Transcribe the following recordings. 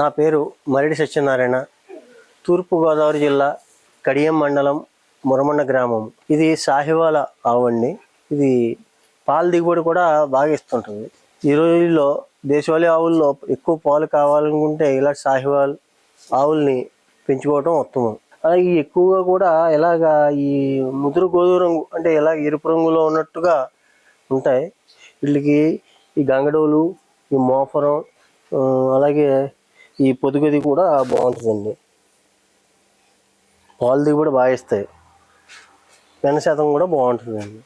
నా పేరు మరిడి సత్యనారాయణ తూర్పుగోదావరి జిల్లా కడియం మండలం మురమండ గ్రామం. ఇది సాహివాల ఆవు అండి ఇది పాల దిగుబడి కూడా బాగా ఇస్తుంటుంది. ఈ రోజుల్లో దేశవాళీ ఆవుల్లో ఎక్కువ పాలు కావాలనుకుంటే ఇలా సాహివాల్ ఆవుల్ని పెంచుకోవటం ఉత్తమం. అలాగే ఎక్కువగా కూడా ఇలాగా ఈ ముదురు గోధుమ రంగు అంటే ఇలా ఎరుపు రంగులో ఉన్నట్టుగా ఉంటాయి. వీళ్ళకి ఈ గంగడోలు ఈ మోఫరం అలాగే ఈ పొదుగది కూడా బాగుంటుందండి. పాలు దిగుబడి బాగా ఇస్తాయి. వెన శాతం కూడా బాగుంటుందండి.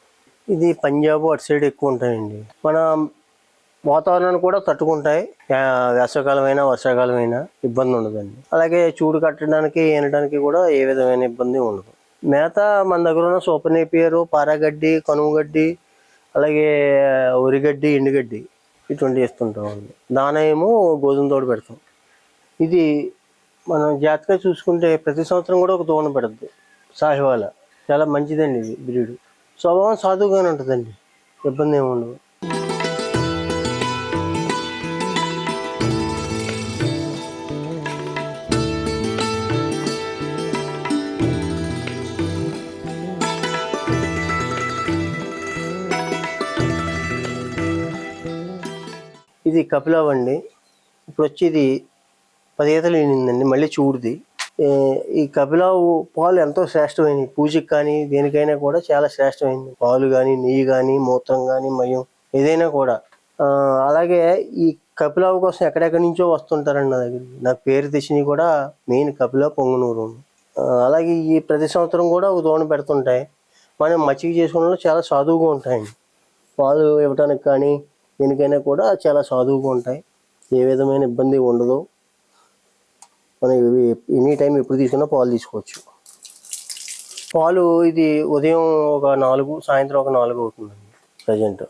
ఇది పంజాబ్ అటు సైడ్ ఎక్కువ ఉంటాయండి. మన వాతావరణాన్ని కూడా తట్టుకుంటాయి. ఆ, వర్షాకాలం వర్షాకాలమైనా ఇబ్బంది ఉండదండి. అలాగే చూడు కట్టడానికి ఏనడానికి కూడా ఏ విధమైన ఇబ్బంది ఉండదు. మేత మన దగ్గర ఉన్న సూపర్ నేపియరు పారాగడ్డి కనుమ గడ్డి అలాగే వరిగడ్డి ఎండుగడ్డి ఇటువంటి వేస్తుంటాం అండి దాన ఏమో గోధుమ తోడు పెడతాం. ఇది మనం జాగ్రత్తగా చూసుకుంటే ప్రతి సంవత్సరం కూడా ఒక దూడ పెడద్దు. సాహివాల. చాలా మంచిదండి ఇది బ్రీడ్. స్వభావం సాధువుగానే ఉంటుందండి. ఇబ్బంది ఏమి ఉండదు. ఇది కపిలావండి. ఇప్పుడు వచ్చేది పది ఈతలు ఈనిందండి మళ్ళీ చూడుది ఈ కపిలావు పాలు ఎంతో శ్రేష్టమైనవి. పూజకి కానీ దేనికైనా కూడా చాలా శ్రేష్టమైనది పాలు కానీ నెయ్యి కానీ మూత్రం కానీ మయం ఏదైనా కూడా. అలాగే ఈ కపిలావు కోసం ఎక్కడెక్కడి నుంచో వస్తుంటారండి నా దగ్గర నాకు పేరు తెచ్చినవి కూడా మెయిన్ కపిలా పొంగునూరు. అలాగే ఈ ప్రతి సంవత్సరం కూడా ఒక దోణ పెడుతుంటాయి. మనం మచ్చిక చేసుకోవడంలో చాలా సాధువుగా ఉంటాయండి. పాలు ఇవ్వటానికి కానీ దేనికైనా కూడా చాలా సాధువుగా ఉంటాయి. ఏ విధమైన ఇబ్బంది ఉండదు. మనం ఎనీ టైం ఎప్పుడు తీసుకున్నా పాలు తీసుకోవచ్చు. పాలు ఇది ఉదయం ఒక నాలుగు సాయంత్రం ఒక నాలుగు అవుతుందండి ప్రజెంట్.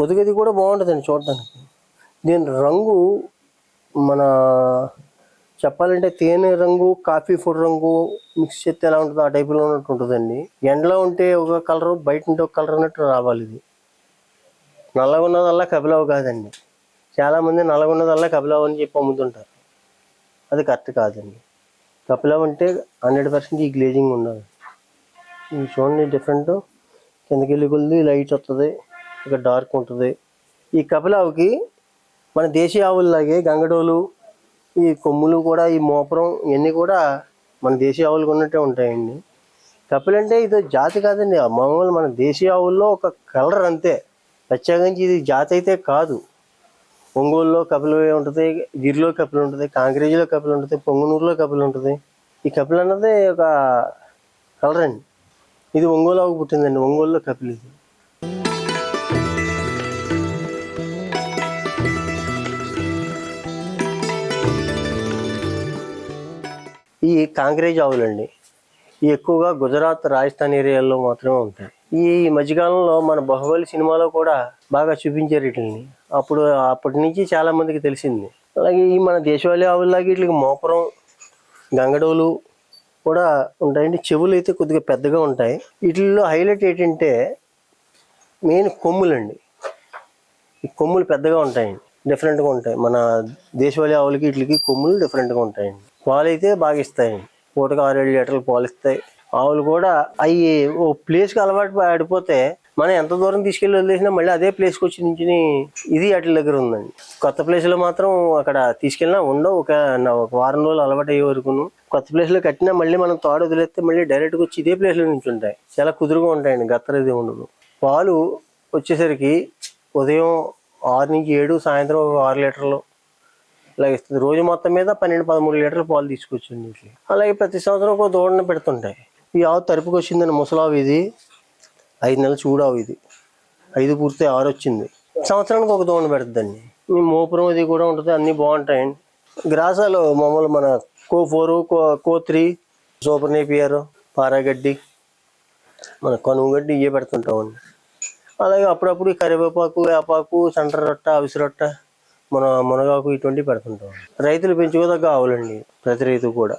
పొదుగది కూడా బాగుంటుందండి చూడటానికి దీని రంగు మన చెప్పాలంటే తేనె రంగు కాఫీ ఫుడ్ రంగు మిక్స్ చేస్తే ఎలా ఉంటుందో ఆ టైపులో ఉన్నట్టు ఉంటుందండి. ఎండలో ఉంటే ఒక కలర్ బయట ఉంటే ఒక కలర్ అన్నట్టు రావాలి ఇది. నల్లగా ఉన్నదల్లా కపిలావు కాదండి. చాలామంది నల్లగా ఉన్నదల్లా కపిలావు అని చెప్పి అమ్ముతుంటారు. అది కరెక్ట్ కాదండి. కపిలావు అంటే హండ్రెడ్ పర్సెంట్ ఈ గ్లేజింగ్ ఉండాలి ఇది చూడండి డిఫరెంట్. కిందకి వెళ్ళి కొద్ది లైట్ వస్తుంది ఇక డార్క్ ఉంటుంది. ఈ కపిలావుకి మన దేశీయ ఆవుల్లాగే గంగడోలు ఈ కొమ్ములు కూడా ఈ మోపురం ఇవన్నీ కూడా మన దేశీయ ఆవులకు ఉన్నట్టే ఉంటాయండి. కపిల్ అంటే ఇది జాతి కాదండి. ఆ మామూలు మన దేశీయ ఆవుల్లో ఒక కలర్ అంతే. ప్రత్యేకించి ఇది జాతి అయితే కాదు. ఒంగోలులో కపిలు ఉంటుంది గిరిలో కపిలు ఉంటుంది కాంగ్రేజీలో కపిలు ఉంటుంది పొంగునూరులో కపిలు ఉంటుంది. ఈ కపిలు అన్నది ఒక కలర్ అండి. ఇది ఒంగోలు పుట్టిందండి ఒంగోలులో కపిలు ఇది. ఈ కాంగ్రేజ్ ఆవులండి ఈ ఎక్కువగా గుజరాత్ రాజస్థాన్ ఏరియాల్లో మాత్రమే ఉంటాయి. ఈ మధ్యకాలంలో మన బాహుబలి సినిమాలో కూడా బాగా చూపించారు వీటిని అప్పుడు అప్పటి నుంచి చాలా మందికి తెలిసింది. అలాగే ఈ మన దేశవాళీ ఆవుల్లాగా వీటికి మోపురం గంగడోలు కూడా ఉంటాయండి. చెవులు అయితే కొద్దిగా పెద్దగా ఉంటాయి. వీటిల్లో హైలైట్ ఏంటంటే మెయిన్ కొమ్ములండి. ఈ కొమ్ములు పెద్దగా ఉంటాయండి. డిఫరెంట్గా ఉంటాయి. మన దేశవాళీ ఆవులకి వీటికి కొమ్ములు డిఫరెంట్గా ఉంటాయండి. పాలు అయితే బాగా ఇస్తాయండి. పూటకు ఆరు ఏడు లీటర్లు పాలు ఇస్తాయి. ఆవులు కూడా అవి ఓ ప్లేస్కి అలవాటు పడిపోతే మనం ఎంత దూరం తీసుకెళ్ళి వదిలేసినా మళ్ళీ అదే ప్లేస్కి వచ్చి నుంచి ఇది వాటి దగ్గర ఉందండి. కొత్త ప్లేస్లో మాత్రం అక్కడ తీసుకెళ్ళినా ఉండవు. ఒక ఒక వారం రోజులు అలవాటు అయ్యే వరకును. కొత్త ప్లేస్లో కట్టినా మళ్ళీ మనం తాడు వదిలేస్తే మళ్ళీ డైరెక్ట్గా వచ్చి ఇదే ప్లేస్లో నుంచి ఉంటాయి. చాలా కుదురుగా ఉంటాయండి. గత్తర ఇది ఉండదు. పాలు వచ్చేసరికి ఉదయం ఆరు నుంచి ఏడు సాయంత్రం ఒక ఆరు లీటర్లు ఇలా ఇస్తుంది. రోజు మొత్తం మీద పన్నెండు పదమూడు లీటర్లు పాలు తీసుకొచ్చింది అలాగే ప్రతి సంవత్సరం ఒక దూడను పెడుతుంటాయి. ఈ ఆవు తరుపుకొచ్చిందని ముసలావు ఇది. ఐదు నెలలు చూడావు ఇది. ఐదు పూర్తి ఆరు వచ్చింది. సంవత్సరానికి ఒక దూడను పెడుతుందండి మోపురం అది కూడా ఉంటుంది అన్నీ బాగుంటాయండి గ్రాసాలు మామూలు మన Co four Co Co three super napier పారాగడ్డి మన కనుమ గడ్డి ఇవే పెడుతుంటామండి అలాగే అప్పుడప్పుడు కరివేపాకు వేపాకు సంటర్ రొట్ట అవిసి రొట్ట మన మునగాకు ఇటువంటివి పెడుతుంటాం రైతులు పెంచుకోదగ్గ ఆవులండి ప్రతి రైతు కూడా.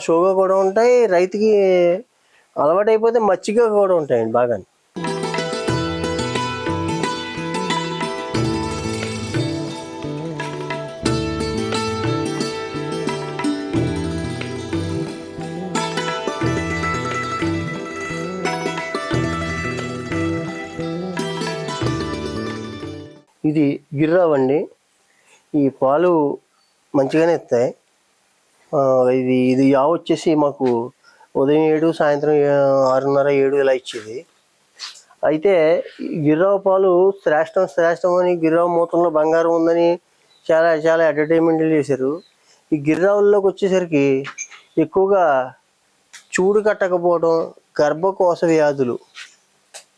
షోగా కూడా ఉంటాయి రైతుకి అలవాటు అయిపోతే మచ్చిగా కూడా ఉంటాయండి బాగా ఇది గిర్రావండి ఈ పాలు మంచిగానే ఇస్తాయి ఇది ఇది యావ వచ్చేసి మాకు ఉదయం ఏడు సాయంత్రం ఆరున్నర ఏడు ఇలా ఇచ్చేది. అయితే ఈ గిర్రావ పాలు శ్రేష్టం శ్రేష్టం అని గిర్రావ మూతంలో బంగారం ఉందని చాలా చాలా అడ్వర్టైజ్మెంట్లు చేశారు. ఈ గిర్రావుల్లోకి వచ్చేసరికి ఎక్కువగా చూడు కట్టకపోవడం గర్భకోశ వ్యాధులు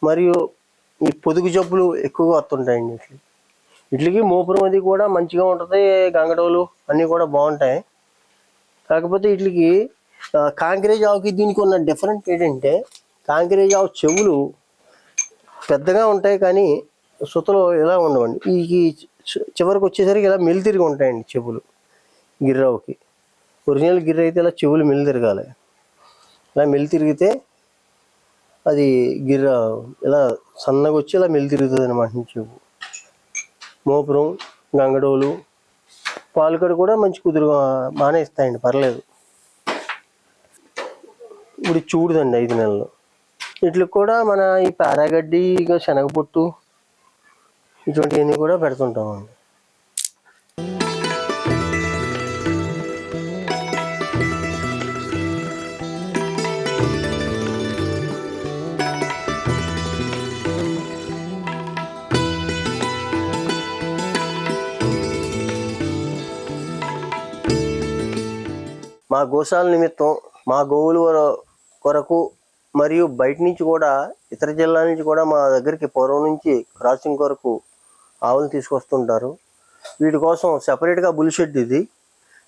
మరియు ఈ పొదుగు జబ్బులు ఎక్కువగా వస్తుంటాయండి వీటికి మోపురం అది కూడా మంచిగా ఉంటుంది గంగడోలు అన్నీ కూడా బాగుంటాయి. కాకపోతే వీటికి కాంక్రీజ్ ఆవుకి దీనికి ఉన్న డిఫరెంట్ ఏంటంటే కాంక్రీజ్ ఆవు చెవులు పెద్దగా ఉంటాయి కానీ సుతలు ఇలా ఉండవండి? ఈ చి- చివరికి వచ్చేసరికి ఇలా మెలితిరిగి ఉంటాయండి చెవులు గిర్రావుకి ఒరిజినల్ గిర్ర అయితే ఇలా చెవులు మెలితిరగాలి ఇలా మెలితిరిగితే అది గిర్ర ఇలా సన్నగా వచ్చి ఇలా మెలితిరుగుతుంది అనమాట చెవు. మోపురం గంగడోలు పాలకడ కూడా మంచి కుదురుగా బాగానే ఇస్తాయండి పర్లేదు. ఇప్పుడు చూడదండి ఐదు నెలలు. వీటికి కూడా మన ఈ పారాగడ్డి ఇక శనగపొట్టు ఇటువంటివన్నీ కూడా పెడుతుంటామండి. మా గోశాల నిమిత్తం మా గోవుల కొరకు మరియు బయట నుంచి కూడా ఇతర జిల్లాల నుంచి కూడా మా దగ్గరికి పూర్వం నుంచి క్రాసింగ్ కొరకు ఆవులు తీసుకొస్తుంటారు. వీటి కోసం సెపరేట్గా బుల్ షెడ్ ఇది.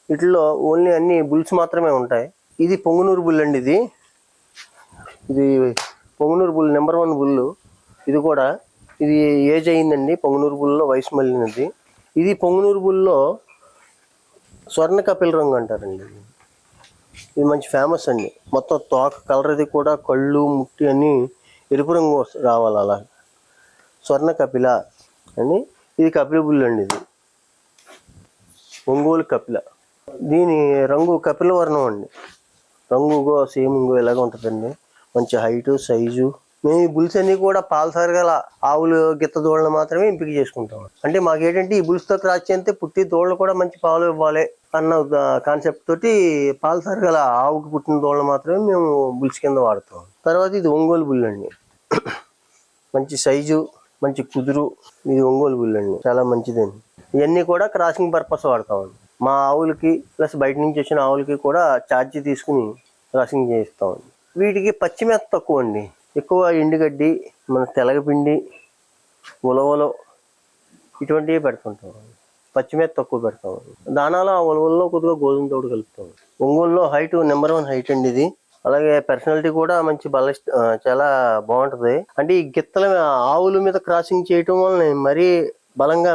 వీటిలో ఓన్లీ అన్ని బుల్స్ మాత్రమే ఉంటాయి. ఇది పొంగునూరు బుల్ అండి ఇది. ఇది Pongunuru bull number one bull ఇది కూడా ఇది ఏజ్ అయిందండి పొంగునూరు బుల్లో వయసు మళ్ళినది. ఇది పొంగునూరు బుల్లో స్వర్ణ కపిల రంగు అంటారండి ఇది. మంచి ఫేమస్ అండి. మొత్తం తోక కలర్ ఇది కూడా కళ్ళు ముట్టి అని ఎరుపు రంగు రావాలి అలా. స్వర్ణ కపిల అని ఇది కపిల బుల్లు అండి ఇది. ఒంగోలు కపిల. దీని రంగు కపిల వర్ణం అండి. రంగు సేమ్ ఇంకో ఇలాగ ఉంటుందండి. మంచి హైటు సైజు మేము ఈ బుల్స్ అన్ని కూడా పాలు సరగల ఆవులు గిత్త దూడలు మాత్రమే ఎంపిక చేసుకుంటాం. అంటే మాకేంటంటే ఈ బుల్స్తో క్రాస్ చేస్తే పుట్టి దూడలు కూడా మంచి పాలు ఇవ్వాలి అన్న కాన్సెప్ట్ తోటి పాలు సరగల ఆవుకి పుట్టిన దూడలు మాత్రమే మేము బుల్స్ కింద వాడతాం. తర్వాత ఇది ఒంగోలు బుల్ అండి. మంచి సైజు మంచి కుదురు ఇది ఒంగోలు బుల్ అండి. చాలా మంచిదండి. ఇవన్నీ కూడా క్రాసింగ్ పర్పస్ వాడతామండి మా ఆవులకి ప్లస్ బయట నుంచి వచ్చిన ఆవులకి కూడా ఛార్జీ తీసుకుని క్రాసింగ్ చేయిస్తామండి వీటికి పచ్చి మేత తక్కువ అండి. ఎక్కువ ఎండుగడ్డి మన తెలగపిండి ఉలవలు ఇటువంటివి పెడుతుంటాం. పచ్చిమేత తక్కువ పెడతాం. దానాలో ఆ ఉలవల్లో కొద్దిగా గోధుమ తోడు కలుపుతాం. ఒంగోలులో హైట్ నెంబర్ వన్ హైట్ అండి ఇది. అలాగే పర్సనాలిటీ కూడా మంచి బల చాలా బాగుంటుంది. అంటే ఈ గిత్తల ఆవుల మీద క్రాసింగ్ చేయటం వల్ల మరీ బలంగా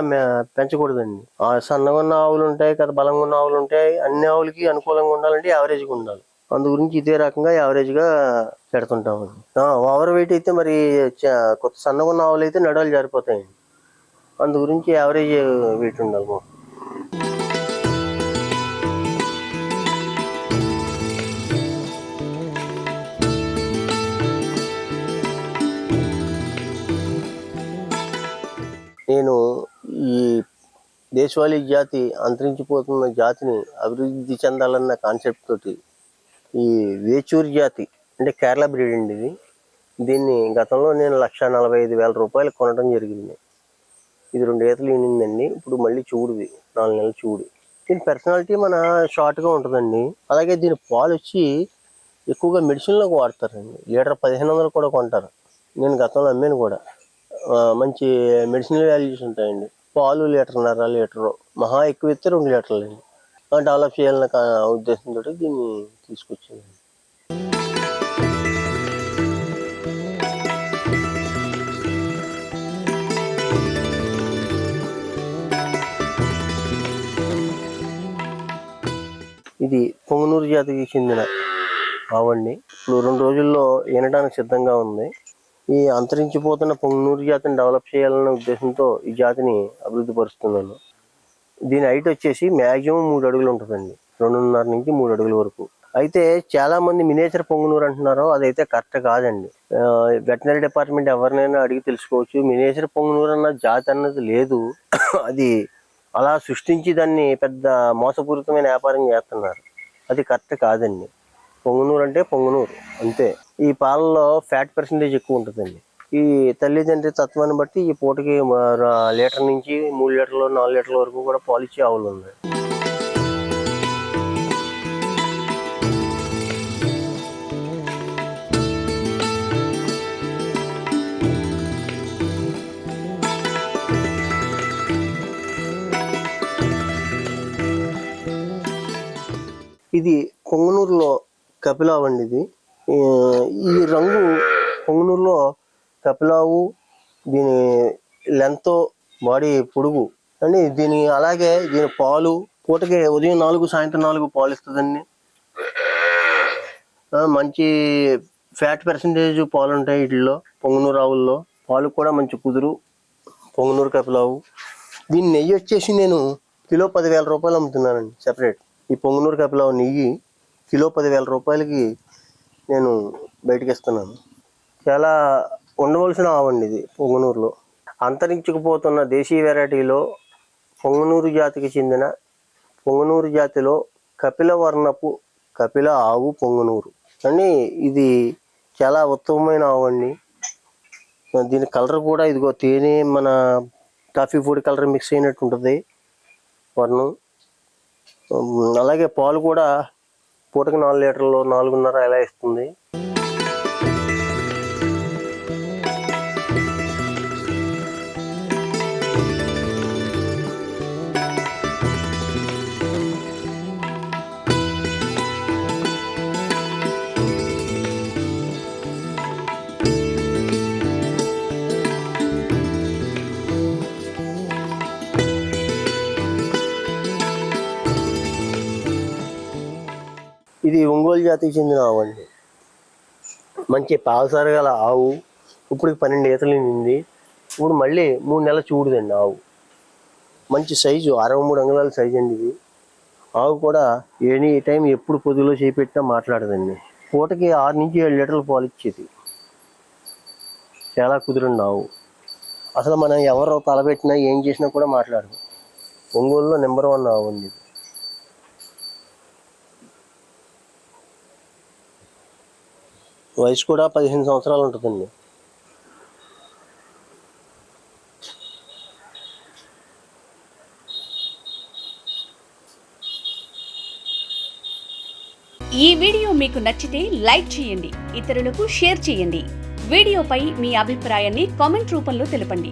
పెంచకూడదండి. ఆ సన్నగా ఉన్న ఆవులు ఉంటాయి కదా బలంగా ఉన్న ఆవులు ఉంటాయి. అన్ని ఆవులకి అనుకూలంగా ఉండాలంటే యావరేజ్గా ఉండాలి. అందు గురించి ఇదే రకంగా యావరేజ్గా పెడుతుంటాము. ఓవర్ వెయిట్ అయితే మరి చ- కొత్త సన్నగా ఉన్న ఆవులు అయితే నడవలు జారిపోతాయండి అందు గురించి యావరేజ్ వెయిట్ ఉండాలి మాకు. నేను ఈ దేశవాళీ జాతి అంతరించిపోతున్న జాతిని అభివృద్ధి చెందాలన్న కాన్సెప్ట్ తోటి ఈ వేచూరి జాతి అంటే కేరళ బ్రీడ్ అండి ఇది. దీన్ని గతంలో నేను లక్ష నలభై ఐదు వేల రూపాయలు కొనడం జరిగింది. ఇది రెండు ఈతలు ఈనిందండి ఇప్పుడు మళ్ళీ చూడుది. నాలుగు నెలలు చూడు. దీని పర్సనాలిటీ మన షార్ట్గా ఉంటుందండి. అలాగే దీని పాలు వచ్చి ఎక్కువగా మెడిసిన్లోకి వాడతారండి. లీటర్ పదిహేను వందలు కూడా కొంటారు. నేను గతంలో అమ్మాను కూడా. మంచి మెడిసిన్ వాల్యూస్ ఉంటాయండి. పాలు లీటర్న్నర లీటరు. మహా ఎక్కువ ఇస్తే రెండు లీటర్లు అండి. డెవలప్ చేయాలన్న ఉద్దేశంతో దీన్ని తీసుకొచ్చాను. ఇది పొంగనూరు జాతికి చెందిన ఆవండి ఇప్పుడు రెండు రోజుల్లో వినడానికి సిద్ధంగా ఉంది. ఈ అంతరించిపోతున్న పొంగనూరు జాతిని డెవలప్ చేయాలనే ఉద్దేశంతో ఈ జాతిని అభివృద్ధి పరుస్తున్నాను. దీని హైట్ వచ్చేసి మ్యాక్సిమం మూడు అడుగులు ఉంటుందండి. రెండున్నర నుంచి మూడు అడుగుల వరకు. అయితే చాలా మంది మినేచర్ పొంగునూరు అంటున్నారు అదైతే కరెక్ట్ కాదండి. వెటనరీ డిపార్ట్మెంట్ ఎవరినైనా అడిగి తెలుసుకోవచ్చు. మినేచర్ పొంగునూరు అన్న జాతి అన్నది లేదు. అది అలా సృష్టించి దాన్ని పెద్ద మోసపూరితమైన వ్యాపారం చేస్తున్నారు. అది కరెక్ట్ కాదండి. పొంగునూరు అంటే పొంగునూరు అంతే. ఈ పాలలో ఫ్యాట్ పర్సంటేజ్ ఎక్కువ ఉంటుందండి. ఈ తల్లిదండ్రి తత్వాన్ని బట్టి ఈ పూటకి లీటర్ నుంచి మూడు లీటర్లు నాలుగు లీటర్ల వరకు కూడా పాలు ఇచ్చే ఆవులు ఉన్నాయి. ఇది కొంగనూరులో కపిలావండి ఇది ఈ రంగు కొంగనూరులో కపిలావు దీని లెంత్ బాడీ పొడుగు. అండి దీని అలాగే దీని పాలు పూటకి ఉదయం నాలుగు సాయంత్రం నాలుగు పాలు ఇస్తుందండి. మంచి ఫ్యాట్ పర్సంటేజ్ పాలు ఉంటాయి వీటిల్లో పొంగునూరు ఆవుల్లో. పాలు కూడా మంచి కుదురు పొంగునూరు కపిలావు. దీని నెయ్యి వచ్చేసి నేను కిలో పదివేల రూపాయలు అమ్ముతున్నానండి సెపరేట్ ఈ పొంగనూరు కపిలావు నెయ్యి కిలో పదివేల రూపాయలకి నేను బయటకి ఇస్తున్నాను. చాలా ఉండవలసిన ఆవండి ఇది పొంగనూరులో. అంతరించుకుపోతున్న దేశీయ వెరైటీలో పొంగనూరు జాతికి చెందిన పొంగనూరు జాతిలో కపిల వర్ణపు కపిల ఆవు పొంగనూరు. కానీ ఇది చాలా ఉత్తమమైన ఆవు అండి దీని కలర్ కూడా ఇదిగో తేనె మన కాఫీ పొడి కలర్ మిక్స్ అయినట్టు ఉంటుంది వర్ణం. అలాగే పాలు కూడా పూటకి నాలుగు లీటర్లు నాలుగున్నర ఎలా ఇస్తుంది. ఇది ఒంగోలు జాతికి చెందిన ఆవు అండి. మంచి పాలసారు గల ఆవు. ఇప్పుడు పన్నెండు ఈతలు నింది ఇప్పుడు మళ్ళీ మూడు నెలలు చూడుదండి ఆవు. మంచి సైజు అరవై మూడు అంగుళాల సైజు అండి ఇది. ఆవు కూడా ఎనీ టైం ఎప్పుడు పొదుగులో చేపెట్టినా మాట్లాడదండి. పూటకి ఆరు నుంచి ఏడు లీటర్లు పాలు ఇచ్చేది. చాలా కుదిరండి ఆవు. అసలు మనం ఎవరు తలపెట్టినా ఏం చేసినా కూడా మాట్లాడదు. ఒంగోలులో నెంబర్ వన్ ఆవు ఉంది వయసు కూడా పదిహేను సంవత్సరాలు ఉంటుందండి. ఈ వీడియో మీకు నచ్చితే లైక్ చేయండి ఇతరులకు షేర్ చేయండి. వీడియోపై మీ అభిప్రాయాన్ని కామెంట్ రూపంలో తెలపండి.